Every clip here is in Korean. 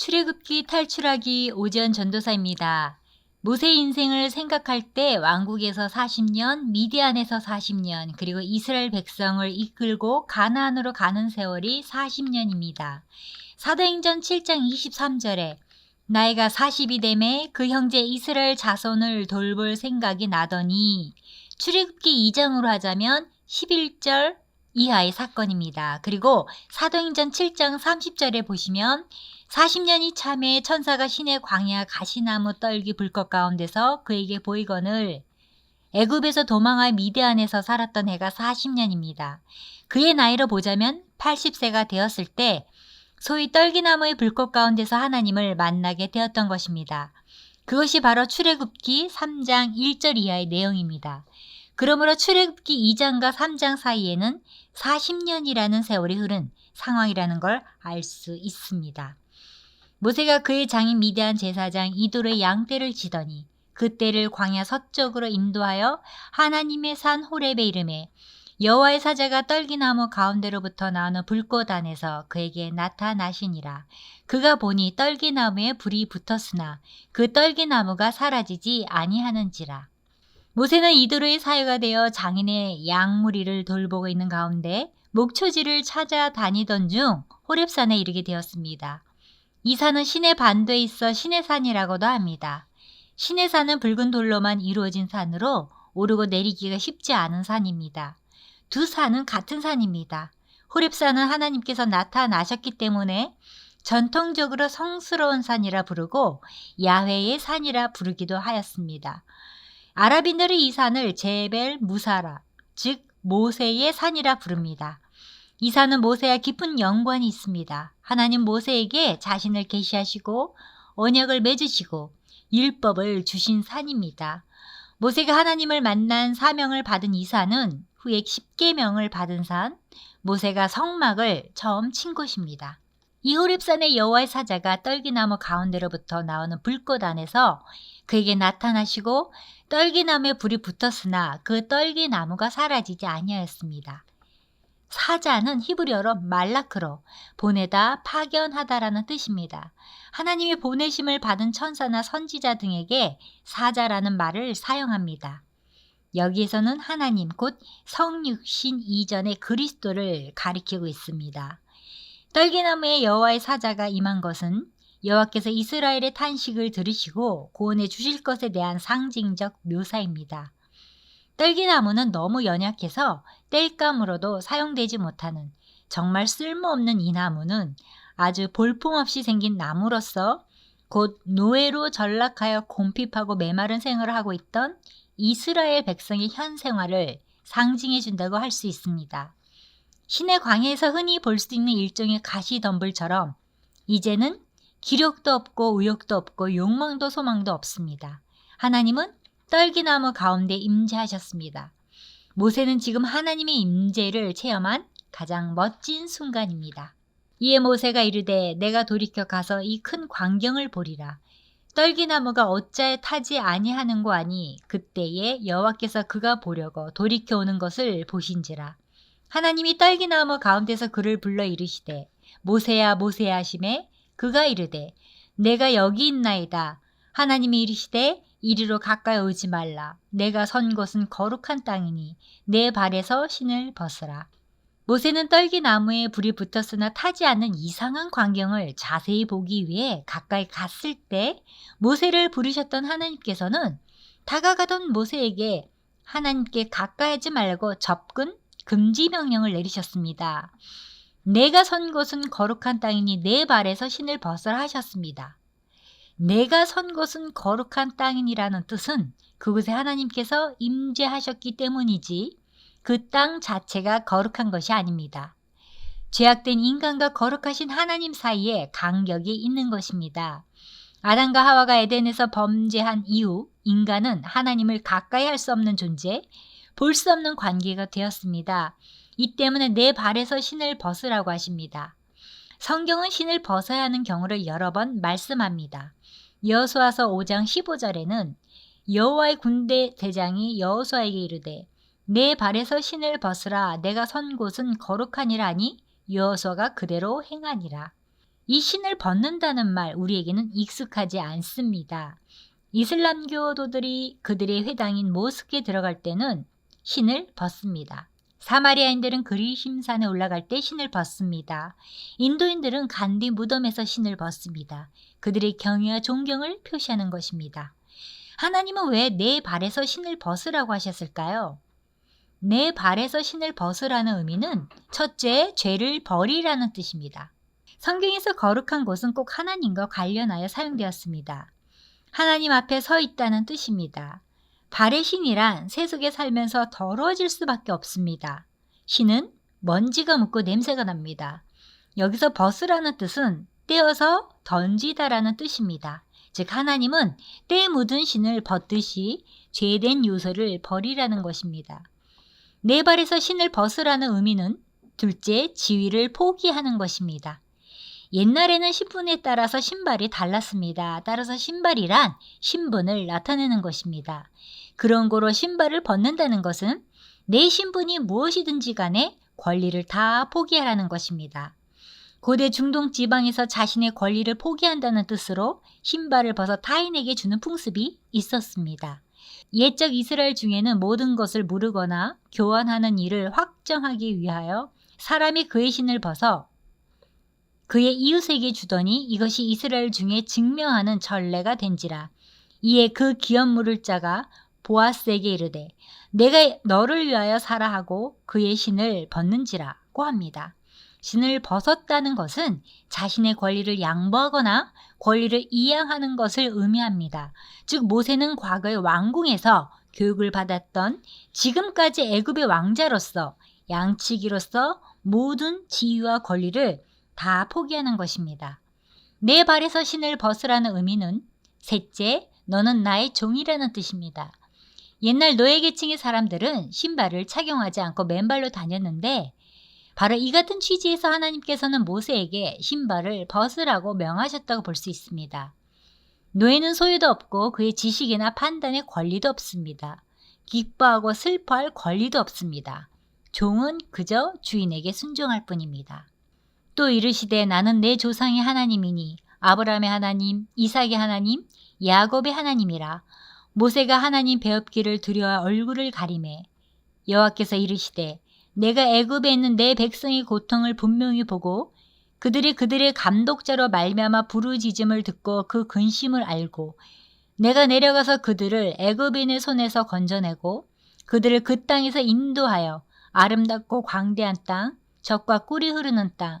출애굽기 탈출하기 오전 전도사입니다. 모세 인생을 생각할 때 왕국에서 40년, 미디안에서 40년, 그리고 이스라엘 백성을 이끌고 가나안으로 가는 세월이 40년입니다. 사도행전 7장 23절에 나이가 40이 되매 그 형제 이스라엘 자손을 돌볼 생각이 나더니 출애굽기 2장으로 하자면 11절 이하의 사건입니다. 그리고 사도행전 7장 30절에 보시면 40년이 참에 천사가 신의 광야 가시나무 떨기 불꽃 가운데서 그에게 보이거늘 애굽에서 도망하여 미디안에서 살았던 해가 40년입니다. 그의 나이로 보자면 80세가 되었을 때 소위 떨기나무의 불꽃 가운데서 하나님을 만나게 되었던 것입니다. 그것이 바로 출애굽기 3장 1절 이하의 내용입니다. 그러므로 출애굽기 2장과 3장 사이에는 40년이라는 세월이 흐른 상황이라는 걸 알 수 있습니다. 모세가 그의 장인 미디안 제사장 이돌의 양떼를 지더니 그 떼를 광야 서쪽으로 인도하여 하나님의 산 호렙의 이름에 여호와의 사자가 떨기나무 가운데로부터 나오는 불꽃 안에서 그에게 나타나시니라. 그가 보니 떨기나무에 불이 붙었으나 그 떨기나무가 사라지지 아니하는지라. 모세는 이도로의 사유가 되어 장인의 양무리를 돌보고 있는 가운데 목초지를 찾아 다니던 중 호렙산에 이르게 되었습니다. 이 산은 신의 반도에 있어 신의 산이라고도 합니다. 신의 산은 붉은 돌로만 이루어진 산으로 오르고 내리기가 쉽지 않은 산입니다. 두 산은 같은 산입니다. 호렙산은 하나님께서 나타나셨기 때문에 전통적으로 성스러운 산이라 부르고 야훼의 산이라 부르기도 하였습니다. 아랍인들은 이 산을 제벨 무사라, 즉 모세의 산이라 부릅니다. 이 산은 모세와 깊은 연관이 있습니다. 하나님 모세에게 자신을 계시하시고 언약을 맺으시고 율법을 주신 산입니다. 모세가 하나님을 만난 사명을 받은 이 산은 후에 10계명을 받은 산, 모세가 성막을 처음 친 곳입니다. 이 호렙산의 여호와의 사자가 떨기나무 가운데로부터 나오는 불꽃 안에서 그에게 나타나시고 떨기나무에 불이 붙었으나 그 떨기나무가 사라지지 아니하였습니다. 사자는 히브리어로 말라크로 보내다 파견하다라는 뜻입니다. 하나님이 보내심을 받은 천사나 선지자 등에게 사자라는 말을 사용합니다. 여기에서는 하나님 곧 성육신 이전의 그리스도를 가리키고 있습니다. 떨기나무에 여호와의 사자가 임한 것은 여호와께서 이스라엘의 탄식을 들으시고 구원해 주실 것에 대한 상징적 묘사입니다. 떨기나무는 너무 연약해서 땔감으로도 사용되지 못하는 정말 쓸모없는 이 나무는 아주 볼품없이 생긴 나무로서 곧 노예로 전락하여 곰핍하고 메마른 생활을 하고 있던 이스라엘 백성의 현 생활을 상징해 준다고 할 수 있습니다. 신의 광야에서 흔히 볼 수 있는 일종의 가시덤불처럼 이제는 기력도 없고 의욕도 없고 욕망도 소망도 없습니다. 하나님은 떨기나무 가운데 임재하셨습니다. 모세는 지금 하나님의 임재를 체험한 가장 멋진 순간입니다. 이에 모세가 이르되 내가 돌이켜 가서 이 큰 광경을 보리라. 떨기나무가 어짜에 타지 아니하는고 하니 그때에 여호와께서 그가 보려고 돌이켜 오는 것을 보신지라. 하나님이 떨기나무 가운데서 그를 불러 이르시되 모세야 모세야 하심에 그가 이르되 내가 여기 있나이다. 하나님이 이르시되 이리로 가까이 오지 말라. 내가 선 곳은 거룩한 땅이니 내 발에서 신을 벗으라. 모세는 떨기 나무에 불이 붙었으나 타지 않는 이상한 광경을 자세히 보기 위해 가까이 갔을 때 모세를 부르셨던 하나님께서는 다가가던 모세에게 하나님께 가까이 하지 말고 접근 금지 명령을 내리셨습니다. 내가 선 곳은 거룩한 땅이니 내 발에서 신을 벗으라 하셨습니다. 내가 선 곳은 거룩한 땅이니라는 뜻은 그곳에 하나님께서 임재하셨기 때문이지 그 땅 자체가 거룩한 것이 아닙니다. 죄악된 인간과 거룩하신 하나님 사이에 간격이 있는 것입니다. 아담과 하와가 에덴에서 범죄한 이후 인간은 하나님을 가까이 할 수 없는 존재, 볼 수 없는 관계가 되었습니다. 이 때문에 내 발에서 신을 벗으라고 하십니다. 성경은 신을 벗어야 하는 경우를 여러 번 말씀합니다. 여호수아서 5장 15절에는 여호와의 군대 대장이 여호수아에게 이르되 내 발에서 신을 벗으라 내가 선 곳은 거룩하니라 하니 여호수아가 그대로 행하니라. 이 신을 벗는다는 말 우리에게는 익숙하지 않습니다. 이슬람교도들이 그들의 회당인 모스크에 들어갈 때는 신을 벗습니다. 사마리아인들은 그리 심산에 올라갈 때 신을 벗습니다. 인도인들은 간디 무덤에서 신을 벗습니다. 그들의 경외와 존경을 표시하는 것입니다. 하나님은 왜 내 발에서 신을 벗으라고 하셨을까요? 내 발에서 신을 벗으라는 의미는 첫째, 죄를 버리라는 뜻입니다. 성경에서 거룩한 곳은 꼭 하나님과 관련하여 사용되었습니다. 하나님 앞에 서 있다는 뜻입니다. 발의 신이란 세속에 살면서 더러워질 수밖에 없습니다. 신은 먼지가 묻고 냄새가 납니다. 여기서 벗으라는 뜻은 떼어서 던지다라는 뜻입니다. 즉 하나님은 때 묻은 신을 벗듯이 죄된 요소를 버리라는 것입니다. 내 발에서 신을 벗으라는 의미는 둘째 지위를 포기하는 것입니다. 옛날에는 신분에 따라서 신발이 달랐습니다. 따라서 신발이란 신분을 나타내는 것입니다. 그런 거로 신발을 벗는다는 것은 내 신분이 무엇이든지 간에 권리를 다 포기하라는 것입니다. 고대 중동 지방에서 자신의 권리를 포기한다는 뜻으로 신발을 벗어 타인에게 주는 풍습이 있었습니다. 옛적 이스라엘 중에는 모든 것을 모르거나 교환하는 일을 확정하기 위하여 사람이 그의 신을 벗어 그의 이웃에게 주더니 이것이 이스라엘 중에 증명하는 전례가 된지라. 이에 그 기업 물을 자가 보아스에게 이르되 내가 너를 위하여 살아 하고 그의 신을 벗는지라고 합니다. 신을 벗었다는 것은 자신의 권리를 양보하거나 권리를 이양하는 것을 의미합니다. 즉 모세는 과거의 왕궁에서 교육을 받았던 지금까지 애굽의 왕자로서 양치기로서 모든 지위와 권리를 다 포기하는 것입니다. 내 발에서 신을 벗으라는 의미는 셋째, 너는 나의 종이라는 뜻입니다. 옛날 노예 계층의 사람들은 신발을 착용하지 않고 맨발로 다녔는데 바로 이 같은 취지에서 하나님께서는 모세에게 신발을 벗으라고 명하셨다고 볼 수 있습니다. 노예는 소유도 없고 그의 지식이나 판단의 권리도 없습니다. 기뻐하고 슬퍼할 권리도 없습니다. 종은 그저 주인에게 순종할 뿐입니다. 또 이르시되 나는 내 조상의 하나님이니 아브라함의 하나님, 이삭의 하나님, 야곱의 하나님이라. 모세가 하나님 배웁기를 두려워 얼굴을 가리매 여호와께서 이르시되 내가 애굽에 있는 내 백성의 고통을 분명히 보고 그들이 그들의 감독자로 말미암아 부르짖음을 듣고 그 근심을 알고 내가 내려가서 그들을 애굽인의 손에서 건져내고 그들을 그 땅에서 인도하여 아름답고 광대한 땅, 적과 꿀이 흐르는 땅,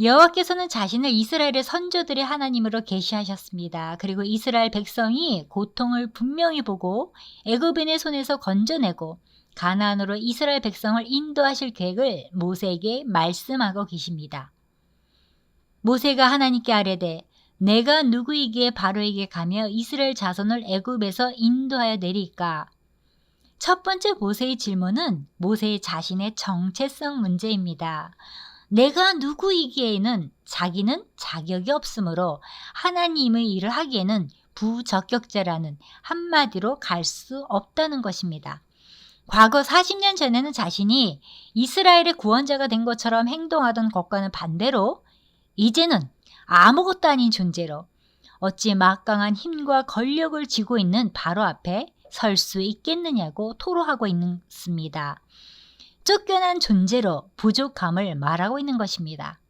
여호와께서는 자신을 이스라엘의 선조들의 하나님으로 계시하셨습니다. 그리고 이스라엘 백성이 고통을 분명히 보고 애굽인의 손에서 건져내고 가나안으로 이스라엘 백성을 인도하실 계획을 모세에게 말씀하고 계십니다. 모세가 하나님께 아뢰되 내가 누구이기에 바로에게 가며 이스라엘 자손을 애굽에서 인도하여 내릴까? 첫 번째 모세의 질문은 모세 자신의 정체성 문제입니다. 내가 누구이기에는 자기는 자격이 없으므로 하나님의 일을 하기에는 부적격자라는 한마디로 갈 수 없다는 것입니다. 과거 40년 전에는 자신이 이스라엘의 구원자가 된 것처럼 행동하던 것과는 반대로 이제는 아무것도 아닌 존재로 어찌 막강한 힘과 권력을 쥐고 있는 바로 앞에 설 수 있겠느냐고 토로하고 있습니다. 쫓겨난 존재로 부족함을 말하고 있는 것입니다.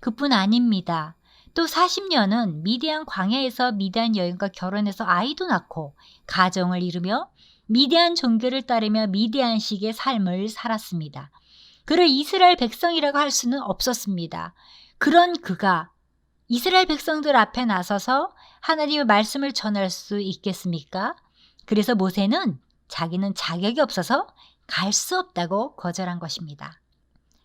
그뿐 아닙니다. 또 40년은 미디안 광야에서 미디안 여인과 결혼해서 아이도 낳고 가정을 이루며 미디안 종교를 따르며 미디안식의 삶을 살았습니다. 그를 이스라엘 백성이라고 할 수는 없었습니다. 그런 그가 이스라엘 백성들 앞에 나서서 하나님의 말씀을 전할 수 있겠습니까? 그래서 모세는 자기는 자격이 없어서 갈 수 없다고 거절한 것입니다.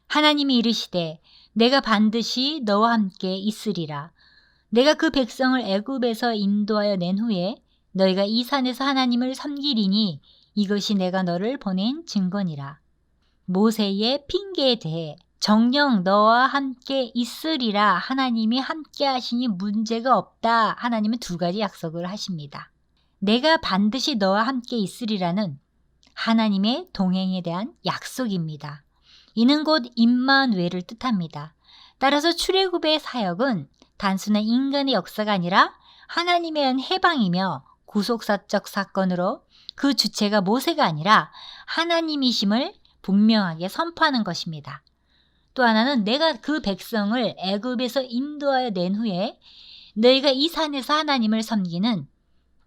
하나님이 이르시되 내가 반드시 너와 함께 있으리라. 내가 그 백성을 애굽에서 인도하여 낸 후에 너희가 이 산에서 하나님을 섬기리니 이것이 내가 너를 보낸 증거니라. 모세의 핑계에 대해 정령 너와 함께 있으리라 하나님이 함께 하시니 문제가 없다. 하나님은 두 가지 약속을 하십니다. 내가 반드시 너와 함께 있으리라는 하나님의 동행에 대한 약속입니다. 이는 곧 임만외를 뜻합니다. 따라서 출애굽의 사역은 단순한 인간의 역사가 아니라 하나님에 의한 해방이며 구속사적 사건으로 그 주체가 모세가 아니라 하나님이심을 분명하게 선포하는 것입니다. 또 하나는 내가 그 백성을 애굽에서 인도하여 낸 후에 너희가 이 산에서 하나님을 섬기는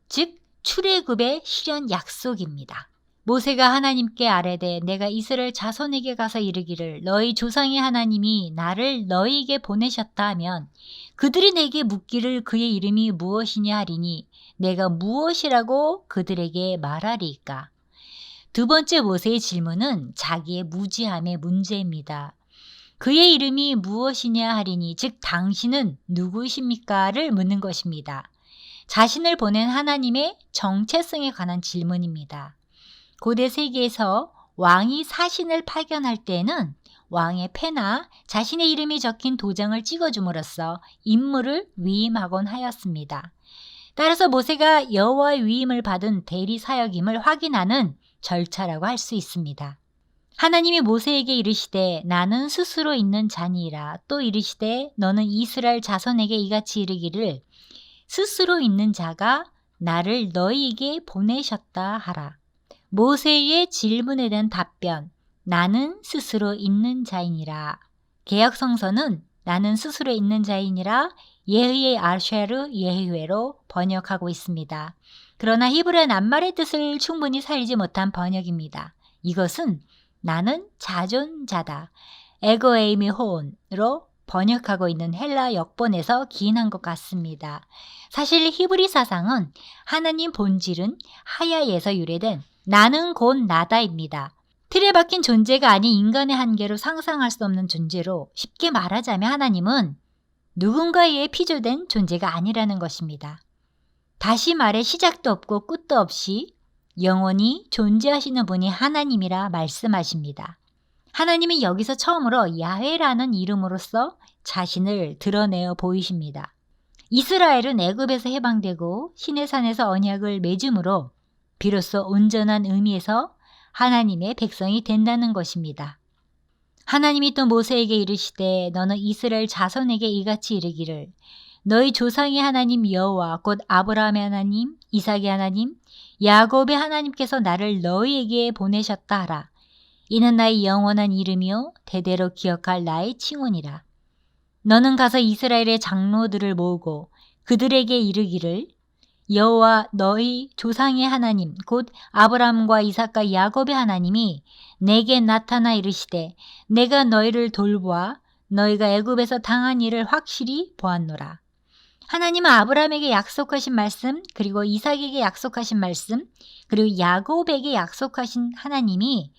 즉 출애굽의 실현 약속입니다. 모세가 하나님께 아뢰되 내가 이스라엘 자손에게 가서 이르기를 너희 조상의 하나님이 나를 너희에게 보내셨다 하면 그들이 내게 묻기를 그의 이름이 무엇이냐 하리니 내가 무엇이라고 그들에게 말하리까? 두 번째 모세의 질문은 자기의 무지함의 문제입니다. 그의 이름이 무엇이냐 하리니 즉 당신은 누구십니까를 묻는 것입니다. 자신을 보낸 하나님의 정체성에 관한 질문입니다. 고대 세계에서 왕이 사신을 파견할 때는 왕의 패나 자신의 이름이 적힌 도장을 찍어줌으로써 임무를 위임하곤 하였습니다. 따라서 모세가 여호와의 위임을 받은 대리 사역임을 확인하는 절차라고 할 수 있습니다. 하나님이 모세에게 이르시되 나는 스스로 있는 자니라 또 이르시되 너는 이스라엘 자손에게 이같이 이르기를 스스로 있는 자가 나를 너희에게 보내셨다 하라. 모세의 질문에 대한 답변 나는 스스로 있는 자이니라. 개혁 성서는 나는 스스로 있는 자이니라 예의의 아쉐르 예의회로 번역하고 있습니다. 그러나 히브리어 낱말의 뜻을 충분히 살리지 못한 번역입니다. 이것은 나는 자존자다. 에고에이미 호온으로 번역하고 있는 헬라 역본에서 기인한 것 같습니다. 사실 히브리 사상은 하나님 본질은 하야에서 유래된 나는 곧 나다입니다. 틀에 박힌 존재가 아닌 인간의 한계로 상상할 수 없는 존재로 쉽게 말하자면 하나님은 누군가에 의해 피조된 존재가 아니라는 것입니다. 다시 말해 시작도 없고 끝도 없이 영원히 존재하시는 분이 하나님이라 말씀하십니다. 하나님은 여기서 처음으로 야훼라는 이름으로써 자신을 드러내어 보이십니다. 이스라엘은 애굽에서 해방되고 시내산에서 언약을 맺음으로 비로소 온전한 의미에서 하나님의 백성이 된다는 것입니다. 하나님이 또 모세에게 이르시되 너는 이스라엘 자손에게 이같이 이르기를 너희 조상의 하나님 여호와 곧 아브라함의 하나님, 이삭의 하나님, 야곱의 하나님께서 나를 너희에게 보내셨다 하라. 이는 나의 영원한 이름이요 대대로 기억할 나의 칭혼이라. 너는 가서 이스라엘의 장로들을 모으고 그들에게 이르기를 여호와 너희 조상의 하나님 곧 아브라함과 이삭과 야곱의 하나님이 내게 나타나 이르시되 내가 너희를 돌보아 너희가 애굽에서 당한 일을 확실히 보았노라. 하나님은 아브라함에게 약속하신 말씀, 그리고 이삭에게 약속하신 말씀, 그리고 야곱에게 약속하신 하나님이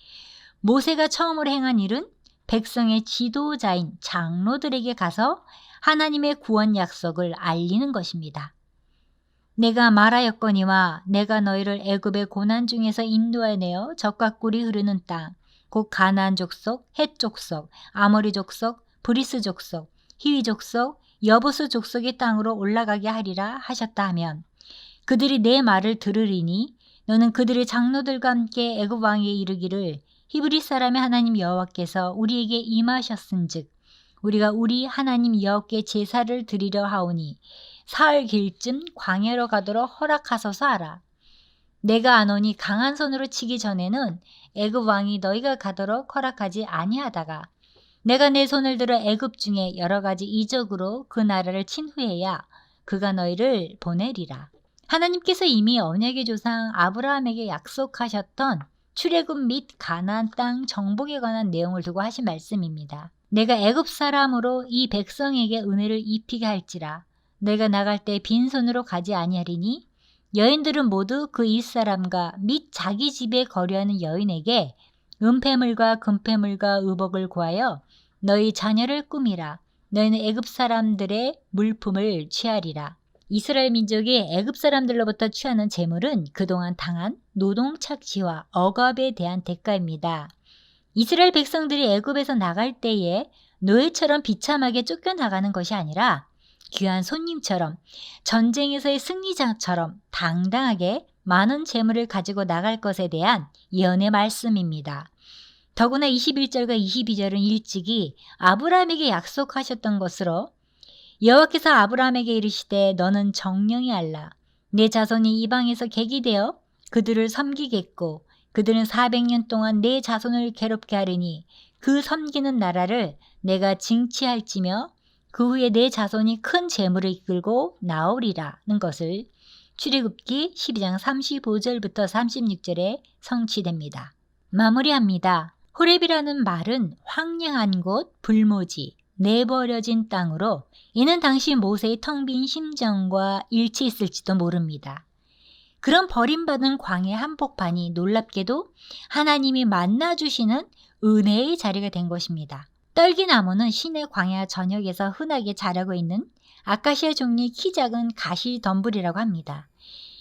모세가 처음으로 행한 일은 백성의 지도자인 장로들에게 가서 하나님의 구원 약속을 알리는 것입니다. 내가 말하였거니와 내가 너희를 애굽의 고난 중에서 인도하내어 적과 꿀이 흐르는 땅, 곧 가나안 족속, 헷 족속, 아모리 족속, 브리스 족속, 히위 족속, 여보스 족속의 땅으로 올라가게 하리라 하셨다 하면 그들이 내 말을 들으리니 너는 그들의 장로들과 함께 애굽 왕에게 이르기를 히브리 사람의 하나님 여호와께서 우리에게 임하셨은즉 우리가 우리 하나님 여호와께 제사를 드리려 하오니 사흘 길쯤 광야로 가도록 허락하소서 하라. 내가 안오니 강한 손으로 치기 전에는 애굽 왕이 너희가 가도록 허락하지 아니하다가 내가 내 손을 들어 애굽 중에 여러 가지 이적으로 그 나라를 친 후에야 그가 너희를 보내리라. 하나님께서 이미 언약의 조상 아브라함에게 약속하셨던 출애굽 및 가나안 땅 정복에 관한 내용을 두고 하신 말씀입니다. 내가 애굽 사람으로 이 백성에게 은혜를 입히게 할지라 내가 나갈 때 빈손으로 가지 아니하리니 여인들은 모두 그 이사람과 및 자기 집에 거류하는 여인에게 은폐물과 금폐물과 의복을 구하여 너희 자녀를 꾸미라. 너희는 애굽 사람들의 물품을 취하리라. 이스라엘 민족이 애굽 사람들로부터 취하는 재물은 그동안 당한 노동 착취와 억압에 대한 대가입니다. 이스라엘 백성들이 애굽에서 나갈 때에 노예처럼 비참하게 쫓겨나가는 것이 아니라 귀한 손님처럼 전쟁에서의 승리자처럼 당당하게 많은 재물을 가지고 나갈 것에 대한 예언의 말씀입니다. 더구나 21절과 22절은 일찍이 아브라함에게 약속하셨던 것으로 여호와께서 아브라함에게 이르시되 너는 정령이 알라 내 자손이 이방에서 객이 되어 그들을 섬기겠고 그들은 400년 동안 내 자손을 괴롭게 하리니 그 섬기는 나라를 내가 징치할지며 그 후에 내 자손이 큰 재물을 이끌고 나오리라는 것을 출애굽기 12장 35절부터 36절에 성취됩니다. 마무리합니다. 호렙이라는 말은 황량한 곳, 불모지, 내버려진 땅으로 이는 당시 모세의 텅 빈 심정과 일치했을지도 모릅니다. 그런 버림받은 광의 한복판이 놀랍게도 하나님이 만나주시는 은혜의 자리가 된 것입니다. 떨기나무는 시내 광야 전역에서 흔하게 자라고 있는 아카시아 종류의 키 작은 가시덤불이라고 합니다.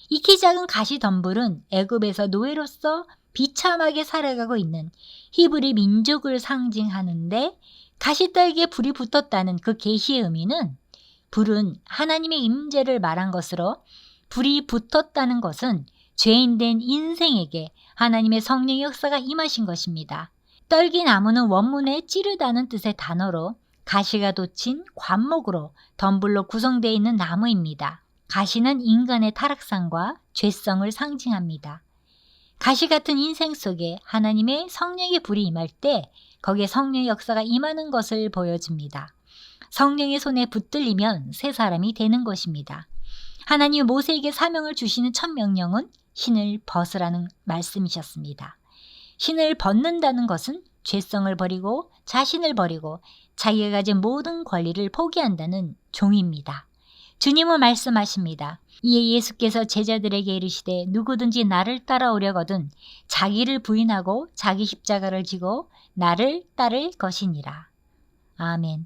이 키 작은 가시덤불은 애굽에서 노예로서 비참하게 살아가고 있는 히브리 민족을 상징하는데 가시떨기에 불이 붙었다는 그 계시의 의미는 불은 하나님의 임재를 말한 것으로 불이 붙었다는 것은 죄인된 인생에게 하나님의 성령의 역사가 임하신 것입니다. 떨기나무는 원문에 찌르다는 뜻의 단어로 가시가 돋친 관목으로 덤불로 구성되어 있는 나무입니다. 가시는 인간의 타락상과 죄성을 상징합니다. 가시 같은 인생 속에 하나님의 성령의 불이 임할 때 거기에 성령의 역사가 임하는 것을 보여줍니다. 성령의 손에 붙들리면 새 사람이 되는 것입니다. 하나님이 모세에게 사명을 주시는 첫 명령은 신을 벗으라는 말씀이셨습니다. 신을 벗는다는 것은 죄성을 버리고 자신을 버리고 자기가 가진 모든 권리를 포기한다는 종입니다. 주님은 말씀하십니다. 이에 예수께서 제자들에게 이르시되 누구든지 나를 따라오려거든 자기를 부인하고 자기 십자가를 지고 나를 따를 것이니라. 아멘.